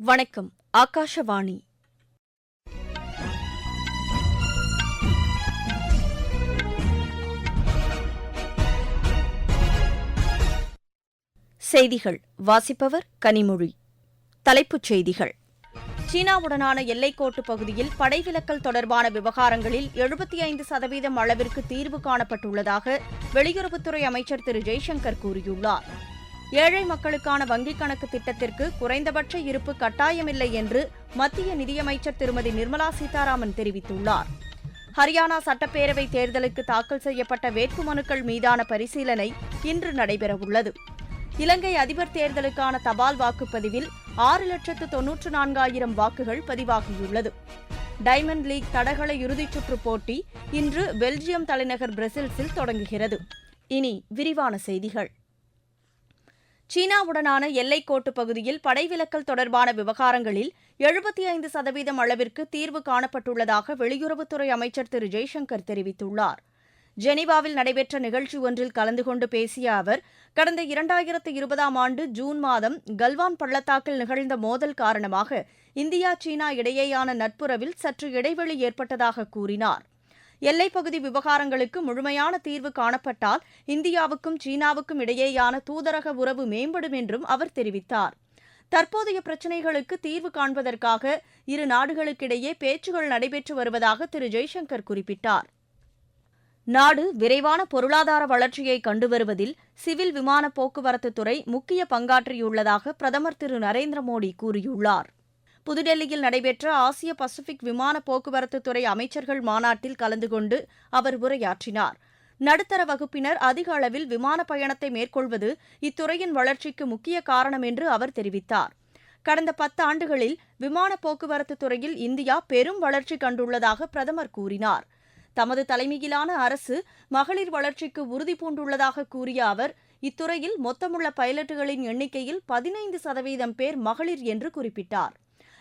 வணக்கம் ஆகாஷவாணி. செய்திகள் வாசிப்பவர் கனிமொழி. தலைப்புச் செய்திகள். சீனாவுடனான எல்லைக்கோட்டு பகுதியில் படைவிலக்கல் தொடர்பான விவகாரங்களில் எழுபத்தி ஐந்து சதவீதம் அளவிற்கு தீர்வு காணப்பட்டுள்ளதாக வெளியுறவுத்துறை அமைச்சர் திரு ஜெய்சங்கர் கூறியுள்ளார். ஏழை மக்களுக்கான வங்கிக் கணக்கு திட்டத்திற்கு குறைந்தபட்ச இருப்பு கட்டாயமில்லை என்று மத்திய நிதியமைச்சர் திருமதி நிர்மலா சீதாராமன் தெரிவித்துள்ளார். ஹரியானா சட்டப்பேரவை தேர்தலுக்கு தாக்கல் செய்யப்பட்ட வேட்புமனுக்கள் மீதான பரிசீலனை இன்று நடைபெறவுள்ளது. இலங்கை அதிபர் தேர்தலுக்கான தபால் வாக்குப்பதிவில் ஆறு லட்சத்து தொன்னூற்று நான்காயிரம் வாக்குகள் பதிவாகியுள்ளது. டைமண்ட் லீக் தடகள இறுதிச் சுற்றுப் போட்டி இன்று பெல்ஜியம் தலைநகர் பிரசில்ஸில் தொடங்குகிறது. இனி விரிவான செய்திகள். சீனாவுடனான எல்லைக்கோட்டு பகுதியில் படைவிலக்கல் தொடர்பான விவகாரங்களில் எழுபத்தி ஐந்து சதவீதம் அளவிற்கு தீர்வு காணப்பட்டுள்ளதாக வெளியுறவுத்துறை அமைச்சர் திரு. ஜெய்சங்கர் தெரிவித்துள்ளார். ஜெனீவாவில் நடைபெற்ற நிகழ்ச்சி ஒன்றில் கலந்து கொண்டு பேசிய அவர் கடந்த இரண்டாயிரத்து இருபதாம் ஆண்டு ஜூன் மாதம் கல்வான் பள்ளத்தாக்கில் நிகழ்ந்த மோதல் காரணமாக இந்தியா சீனா இடையேயான நட்புறவில் சற்று இடைவெளி ஏற்பட்டதாக கூறினார். எல்லைப்பகுதி விவகாரங்களுக்கு முழுமையான தீர்வு காணப்பட்டால் இந்தியாவுக்கும் சீனாவுக்கும் இடையேயான தூதரக உறவு மேம்படும் என்றும் அவர் தெரிவித்தார். தற்போதைய பிரச்சினைகளுக்கு தீர்வு காண்பதற்காக இரு நாடுகளுக்கிடையே பேச்சுகள் நடைபெற்று வருவதாக திரு ஜெய்சங்கர் குறிப்பிட்டார். நாடு விரைவான பொருளாதார வளர்ச்சியை கண்டு வருவதில் சிவில் விமான போக்குவரத்து துறை முக்கிய பங்காற்றியுள்ளதாக பிரதமர் திரு நரேந்திர மோடி கூறியுள்ளார். புதுடெல்லியில் நடைபெற்ற ஆசிய பசிபிக் விமான போக்குவரத்து துறை அமைச்சர்கள் மாநாட்டில் கலந்து கொண்டு அவர் உரையாற்றினார். நடுத்தர வகுப்பினர் அதிக அளவில் விமான பயணத்தை மேற்கொள்வது இத்துறையின் வளர்ச்சிக்கு முக்கிய காரணம் என்று அவர் தெரிவித்தார். கடந்த பத்து ஆண்டுகளில் விமான போக்குவரத்து துறையில் இந்தியா பெரும் வளர்ச்சி கண்டுள்ளதாக பிரதமர் கூறினார். தமது தலைமையிலான அரசு மகளிர் வளர்ச்சிக்கு உறுதி பூண்டுள்ளதாக கூறிய அவர் இத்துறையில் மொத்தமுள்ள பைலட்டுகளின் எண்ணிக்கையில் பதினைந்து சதவீதம் பேர் மகளிர் என்று குறிப்பிட்டார்.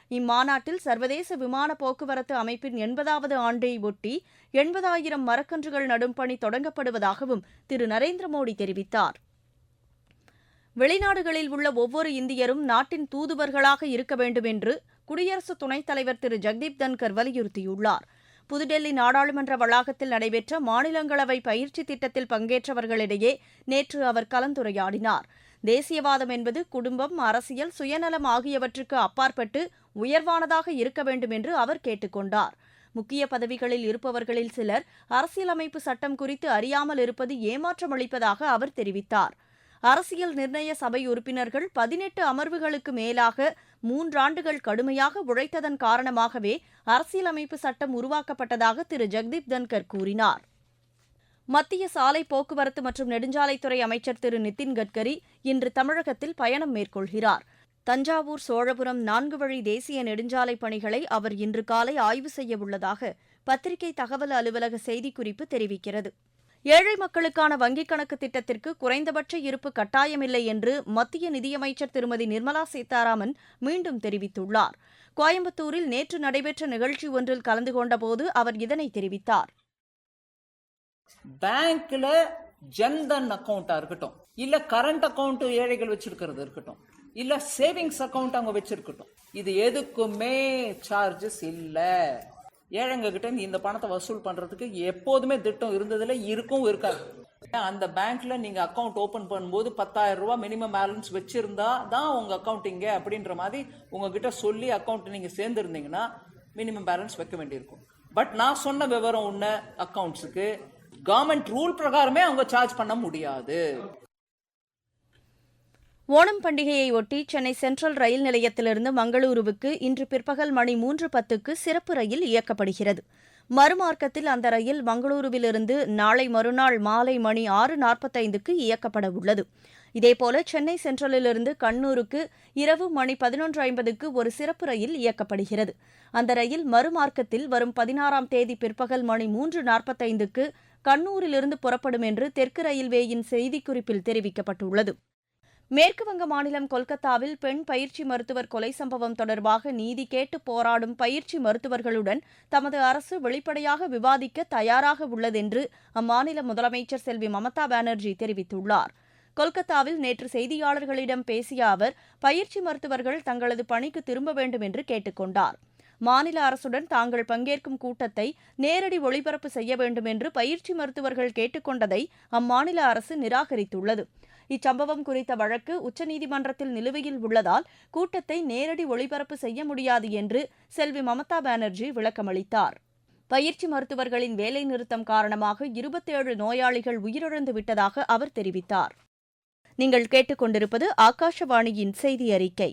இம்மாநாட்டில் சர்வதேச விமான போக்குவரத்து அமைப்பின் எண்பதாவது ஆண்டை ஒட்டி எண்பதாயிரம் மரக்கன்றுகள் நடும் பணி தொடங்கப்படுவதாகவும் திரு நரேந்திர மோடி தெரிவித்தார். வெளிநாடுகளில் உள்ள ஒவ்வொரு இந்தியரும் நாட்டின் தூதுவர்களாக இருக்க வேண்டும் என்று குடியரசு துணைத் தலைவர் திரு ஜெக்தீப் தன்கர் வலியுறுத்தியுள்ளார். புதுடெல்லி நாடாளுமன்ற வளாகத்தில் நடைபெற்ற மாநிலங்களவை பயிற்சி திட்டத்தில் பங்கேற்றவர்களிடையே நேற்று அவர் கலந்துரையாடினார். தேசியவாதம் என்பது குடும்பம் அரசியல் சுயநலம் ஆகியவற்றுக்கு அப்பாற்பட்டு உயர்வானதாக இருக்க வேண்டும் என்று அவர் கேட்டுக்கொண்டார். முக்கிய பதவிகளில் இருப்பவர்களில் சிலர் அரசியலமைப்பு சட்டம் குறித்து அறியாமல் இருப்பது ஏமாற்றமளிப்பதாக அவர் தெரிவித்தார். அரசியல் நிர்ணய சபை உறுப்பினர்கள் பதினெட்டு அமர்வுகளுக்கு மேலாக மூன்றாண்டுகள் கடுமையாக உழைத்ததன் காரணமாகவே அரசியலமைப்பு சட்டம் உருவாக்கப்பட்டதாக திரு. ஜெக்தீப் தன்கர் கூறினார். மத்திய சாலை போக்குவரத்து மற்றும் நெடுஞ்சாலைத்துறை அமைச்சர் திரு. நிதின் கட்கரி இன்று தமிழகத்தில் பயணம் மேற்கொள்கிறார். தஞ்சாவூர் சோழபுரம் நான்கு வழி தேசிய நெடுஞ்சாலை பணிகளை அவர் இன்று காலை ஆய்வு செய்ய உள்ளதாக பத்திரிகை தகவல் அலுவலக செய்திக்குறிப்பு தெரிவிக்கிறது. ஏழை மக்களுக்கான வங்கிக் கணக்கு திட்டத்திற்கு குறைந்தபட்ச இருப்பு கட்டாயமில்லை என்று மத்திய நிதியமைச்சர் திருமதி நிர்மலா சீதாராமன் மீண்டும் தெரிவித்துள்ளார். கோயம்புத்தூரில் நேற்று நடைபெற்ற நிகழ்ச்சி ஒன்றில் கலந்து கொண்டபோது அவர் இதனை தெரிவித்தார். பேங்க்ல ஜன்தன் அக்கவுண்டா இருக்கட்டும். இல்ல கரண்ட் அக்கௌண்ட் ஏழைகள் வச்சிருக்கிறது இருக்கட்டும். இல்ல சேவிங்ஸ் அக்கௌண்ட் அவங்க வச்சிருக்கட்டும். இது எதுக்குமே சார்ஜஸ் இல்ல. ஏழைங்க கிட்ட இந்த பணத்தை வசூல் பண்றதுக்கு எப்போதுமே திட்டம் இருந்ததுல இருக்கும் இருக்காது. அந்த பேங்க்ல நீங்க அக்கௌண்ட் ஓபன் பண்ணும்போது பத்தாயிரம் ரூபாய் மினிமம் பேலன்ஸ் வச்சிருந்தா தான் உங்க அக்கௌண்ட் இங்க அப்படின்ற மாதிரி உங்ககிட்ட சொல்லி அக்கௌண்ட் நீங்க சேர்ந்துருந்தீங்கன்னா மினிமம் பேலன்ஸ் வைக்க வேண்டியிருக்கும். பட் நான் சொன்ன விவரம் ஒன்று அக்கவுண்ட்ஸுக்கு கவர்மெண்ட் ரூல் பிரகாரமே அவங்க சார்ஜ் பண்ண முடியாது. ஓணம் பண்டிகையை ஒட்டி சென்னை சென்ட்ரல் ரயில் நிலையத்திலிருந்து மங்களூருவுக்கு இன்று பிற்பகல் மணி மூன்று பத்துக்கு சிறப்பு ரயில் இயக்கப்படுகிறது. மறுமார்க்கத்தில் அந்த ரயில் மங்களூருவிலிருந்து நாளை மறுநாள் மாலை மணி ஆறு நாற்பத்தைந்துக்கு இயக்கப்பட உள்ளது. இதேபோல சென்னை சென்ட்ரலிலிருந்து கண்ணூருக்கு இரவு மணி பதினொன்று ஐம்பதுக்கு ஒரு சிறப்பு ரயில் இயக்கப்படுகிறது. அந்த ரயில் மறுமார்க்கத்தில் வரும் பதினாறாம் தேதி பிற்பகல் மணி மூன்று நாற்பத்தைந்துக்கு கண்ணூரிலிருந்து புறப்படும் என்று தெற்கு ரயில்வேயின் செய்திக்குறிப்பில் தெரிவிக்கப்பட்டுள்ளது. மேற்குவங்க மாநிலம் கொல்கத்தாவில் பெண் பயிற்சி மருத்துவர் கொலை சம்பவம் தொடர்பாக நீதி கேட்டு போராடும் பயிற்சி மருத்துவர்களுடன் தமது அரசு வெளிப்படையாக விவாதிக்க தயாராக உள்ளதென்று அம்மாநில முதலமைச்சர் செல்வி மமதா பானர்ஜி தெரிவித்துள்ளார். கொல்கத்தாவில் நேற்று செய்தியாளர்களிடம் பேசிய அவர் பயிற்சி மருத்துவர்கள் தங்களது பணிக்கு திரும்ப வேண்டும் என்று கேட்டுக்கொண்டார். மாநில அரசுடன் தாங்கள் பங்கேற்கும் கூட்டத்தை நேரடி ஒளிபரப்பு செய்ய வேண்டும் என்று பயிற்சி மருத்துவர்கள் கேட்டுக்கொண்டதை அம்மாநில அரசு நிராகரித்துள்ளது. இச்சம்பவம் குறித்த வழக்கு உச்சநீதிமன்றத்தில் நிலுவையில் உள்ளதால் கூட்டத்தை நேரடி ஒளிபரப்பு செய்ய முடியாது என்று செல்வி மமதா பானர்ஜி விளக்கமளித்தார். பயிற்சி மருத்துவர்களின் வேலைநிறுத்தம் காரணமாக இருபத்தேழு நோயாளிகள் உயிரிழந்து விட்டதாக அவர் தெரிவித்தார். நீங்கள் கேட்டுக்கொண்டிருப்பது ஆகாஷவாணியின் செய்தி அறிக்கை.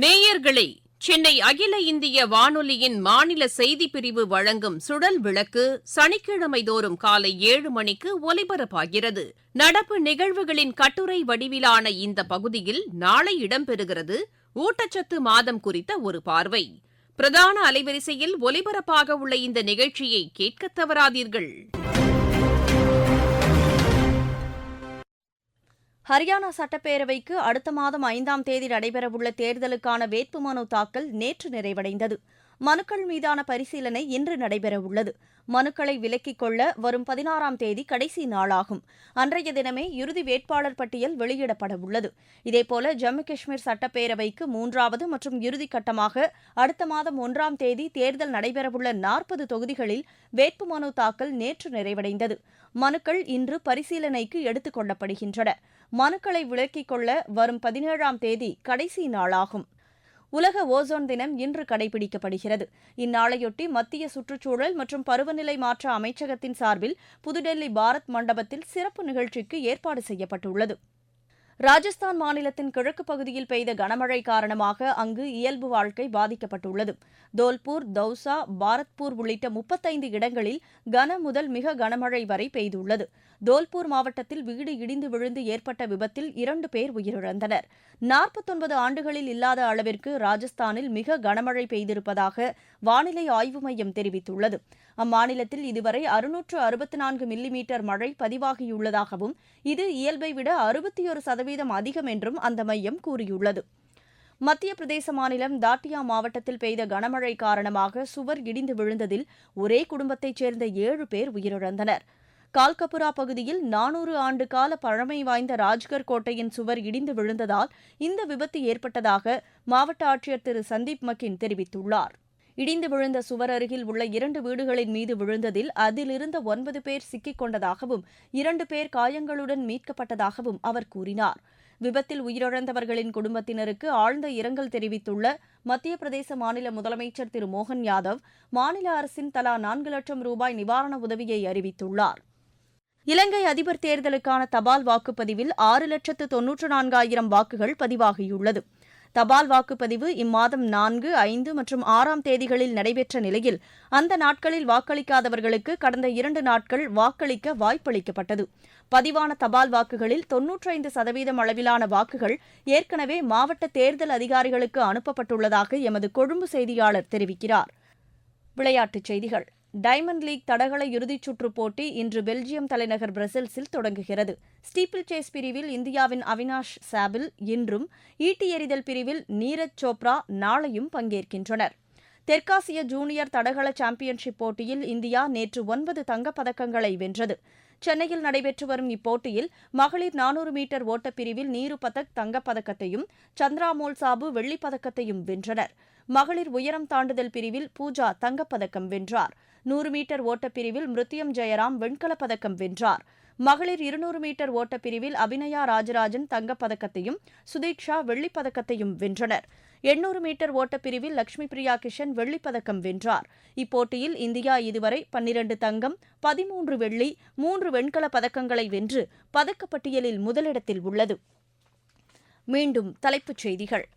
நேயர்களே சென்னை அகில இந்திய வானொலியின் மாநில செய்திப் பிரிவு வழங்கும் சுடல் விளக்கு சனிக்கிழமை தோறும் காலை ஏழு மணிக்கு ஒலிபரப்பாகிறது. நடப்பு நிகழ்வுகளின் கட்டுரை வடிவிலான இந்த பகுதியில் நாளை இடம்பெறுகிறது ஊட்டச்சத்து மாதம் குறித்த ஒரு பார்வை. பிரதான அலைவரிசையில் ஒலிபரப்பாக உள்ள இந்த நிகழ்ச்சியை கேட்கத் தவறாதீர்கள். ஹரியானா சட்டப்பேரவைக்கு அடுத்த மாதம் ஐந்தாம் தேதி நடைபெறவுள்ள தேர்தலுக்கான வேட்புமனு தாக்கல் நேற்று நிறைவடைந்தது. மனுக்கள் மீதான பரிசீலனை இன்று நடைபெறவுள்ளது. மனுக்களை விலக்கிக் கொள்ள வரும் பதினாறாம் தேதி கடைசி நாளாகும். அன்றைய தினமே இறுதி வேட்பாளர் பட்டியல் வெளியிடப்படவுள்ளது. இதேபோல ஜம்மு காஷ்மீர் சட்டப்பேரவைக்கு மூன்றாவது மற்றும் இறுதி கட்டமாக அடுத்த மாதம் ஒன்றாம் தேதி தேர்தல் நடைபெறவுள்ள நாற்பது தொகுதிகளில் வேட்புமனு தாக்கல் நேற்று நிறைவடைந்தது. மனுக்கள் இன்று பரிசீலனைக்கு எடுத்துக் கொள்ளப்படுகின்றன. மனுக்களை விலக்கிக் கொள்ள வரும் பதினேழாம் தேதி கடைசி நாளாகும். உலக ஓசோன் தினம் இன்று கடைபிடிக்கப்படுகிறது. இந்நாளையொட்டி மத்திய சுற்றுச்சூழல் மற்றும் பருவநிலை மாற்ற அமைச்சகத்தின் சார்பில் புதுடெல்லி பாரத் மண்டபத்தில் சிறப்பு நிகழ்ச்சிக்கு ஏற்பாடு செய்யப்பட்டுள்ளது. ராஜஸ்தான் மாநிலத்தின் கிழக்கு பகுதியில் பெய்த கனமழை காரணமாக அங்கு இயல்பு வாழ்க்கை பாதிக்கப்பட்டுள்ளது. தோல்பூர் தௌசா பாரத்பூர் உள்ளிட்ட முப்பத்தைந்து இடங்களில் கன முதல் மிக கனமழை வரை பெய்துள்ளது. தோல்பூர் மாவட்டத்தில் வீடு இடிந்து விழுந்து ஏற்பட்ட விபத்தில் இரண்டு பேர் உயிரிழந்தனர். நாற்பத்தொன்பது ஆண்டுகளில் இல்லாத அளவிற்கு ராஜஸ்தானில் மிக கனமழை பெய்திருப்பதாக வானிலை ஆய்வு மையம் தெரிவித்துள்ளது. அம்மாநிலத்தில் இதுவரை அறுநூற்று அறுபத்தி நான்கு மில்லிமீட்டர் மழை பதிவாகியுள்ளதாகவும் இது இயல்பை விட அறுபத்தி ஒரு சதவீதம் அதிகம் என்றும் அந்த மையம் கூறியுள்ளது. மத்திய பிரதேச மாநிலம் தாட்டியா மாவட்டத்தில் பெய்த கனமழை காரணமாக சுவர் இடிந்து விழுந்ததில் ஒரே குடும்பத்தைச் சேர்ந்த ஏழு பேர் உயிரிழந்தனர். கால்கபுரா பகுதியில் நானூறு ஆண்டு கால பழமை வாய்ந்த ராஜ்கர் கோட்டையின் சுவர் இடிந்து விழுந்ததால் இந்த விபத்து ஏற்பட்டதாக மாவட்ட ஆட்சியர் திரு சந்தீப் மக்கின் தெரிவித்துள்ளார். இடிந்து விழுந்த சுவர் அருகில் உள்ள இரண்டு வீடுகளின் மீது விழுந்ததில் அதிலிருந்த ஒன்பது பேர் சிக்கிக் கொண்டதாகவும் இரண்டு பேர் காயங்களுடன் மீட்கப்பட்டதாகவும் அவர் கூறினார். விபத்தில் உயிரிழந்தவர்களின் குடும்பத்தினருக்கு ஆழ்ந்த இரங்கல் தெரிவித்துள்ள மத்திய பிரதேச மாநில முதலமைச்சர் திரு. மோகன் யாதவ் மாநில அரசின் தலா நான்கு லட்சம் ரூபாய் நிவாரண உதவியை அறிவித்துள்ளார். இலங்கை அதிபர் தேர்தலுக்கான தபால் வாக்குப்பதிவில் ஆறு லட்சத்து தொன்னூற்று நான்காயிரம் வாக்குகள் பதிவாகியுள்ளது. தபால் வாக்குப்பதிவு இம்மாதம் நான்கு ஐந்து மற்றும் ஆறாம் தேதிகளில் நடைபெற்ற நிலையில் அந்த நாட்களில் வாக்களிக்காதவர்களுக்கு கடந்த இரண்டு நாட்கள் வாக்களிக்க வாய்ப்பளிக்கப்பட்டது. பதிவான தபால் வாக்குகளில் தொன்னூற்றைந்து சதவீதம் அளவிலான வாக்குகள் ஏற்கனவே மாவட்ட தேர்தல் அதிகாரிகளுக்கு அனுப்பப்பட்டுள்ளதாக எமது கொழும்பு செய்தியாளர் தெரிவிக்கிறார். விளையாட்டுச் செய்திகள். டைமண்ட் லீக் தடகள இறுதிச் சுற்றுப் போட்டி இன்று பெல்ஜியம் தலைநகர் பிரசல்ஸில் தொடங்குகிறது. ஸ்டீப்பிள் சேஸ் பிரிவில் இந்தியாவின் அவினாஷ் சாபில் இன்றும் ஈட்டி எறிதல் பிரிவில் நீரஜ் சோப்ரா நாளையும் பங்கேற்கின்றனர். தெற்காசிய ஜூனியர் தடகள சாம்பியன்ஷிப் போட்டியில் இந்தியா நேற்று ஒன்பது தங்கப்பதக்கங்களை வென்றது. சென்னையில் நடைபெற்று வரும் இப்போட்டியில் மகளிர் நானூறு மீட்டர் ஓட்டப்பிரிவில் நீரு பதக் தங்கப் சந்திராமோல் சாபு வெள்ளிப் பதக்கத்தையும் வென்றனர். மகளிர் உயரம் தாண்டுதல் பிரிவில் பூஜா தங்கப்பதக்கம் வென்றார். நூறு மீட்டர் ஓட்டப்பிரிவில் மிருத்தியம் ஜெயராம் வெண்கலப் பதக்கம் வென்றார். மகளிர் இருநூறு மீட்டர் ஓட்டப்பிரிவில் அபிநயா ராஜராஜன் தங்கப்பதக்கத்தையும் சுதீக்ஷா வெள்ளிப் பதக்கத்தையும் வென்றனர். எண்ணூறு மீட்டர் ஓட்டப்பிரிவில் லட்சுமி பிரியா கிஷன் வெள்ளிப் பதக்கம் வென்றார். இப்போட்டியில் இந்தியா இதுவரை பன்னிரண்டு தங்கம் பதிமூன்று வெள்ளி மூன்று வெண்கலப் பதக்கங்களை வென்று பதக்கப்பட்டியலில் முதலிடத்தில் உள்ளது. மீண்டும் தலைப்புச் செய்திகள்.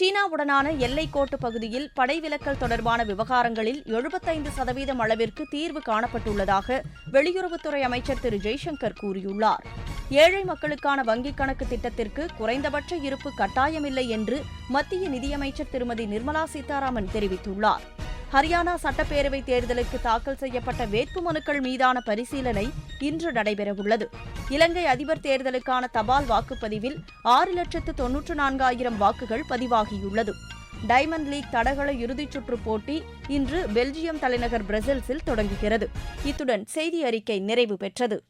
சீனாவுடனான எல்லைக்கோட்டு பகுதியில் படைவிலக்கல் தொடர்பான விவகாரங்களில் எழுபத்தைந்து சதவீதம் அளவிற்கு தீர்வு காணப்பட்டுள்ளதாக வெளியுறவுத்துறை அமைச்சர் திரு ஜெய்சங்கர் கூறியுள்ளார். ஏழை மக்களுக்கான வங்கிக் கணக்கு திட்டத்திற்கு குறைந்தபட்ச இருப்பு கட்டாயமில்லை என்று மத்திய நிதியமைச்சர் திருமதி நிர்மலா சீதாராமன் தெரிவித்துள்ளார். ஹரியானா சட்டப்பேரவை தேர்தலுக்கு தாக்கல் செய்யப்பட்ட வேட்புமனுக்கள் மீதான பரிசீலனை இன்று நடைபெறவுள்ளது. இலங்கை அதிபர் தேர்தலுக்கான தபால் வாக்குப்பதிவில் ஆறு லட்சத்து தொன்னூற்று நான்காயிரம் வாக்குகள் பதிவாகியுள்ளது. டைமண்ட் லீக் தடகள இறுதிச் சுற்று போட்டி இன்று பெல்ஜியம் தலைநகர் பிரசல்ஸில் தொடங்குகிறது. இத்துடன் செய்தி அறிக்கை நிறைவு பெற்றது.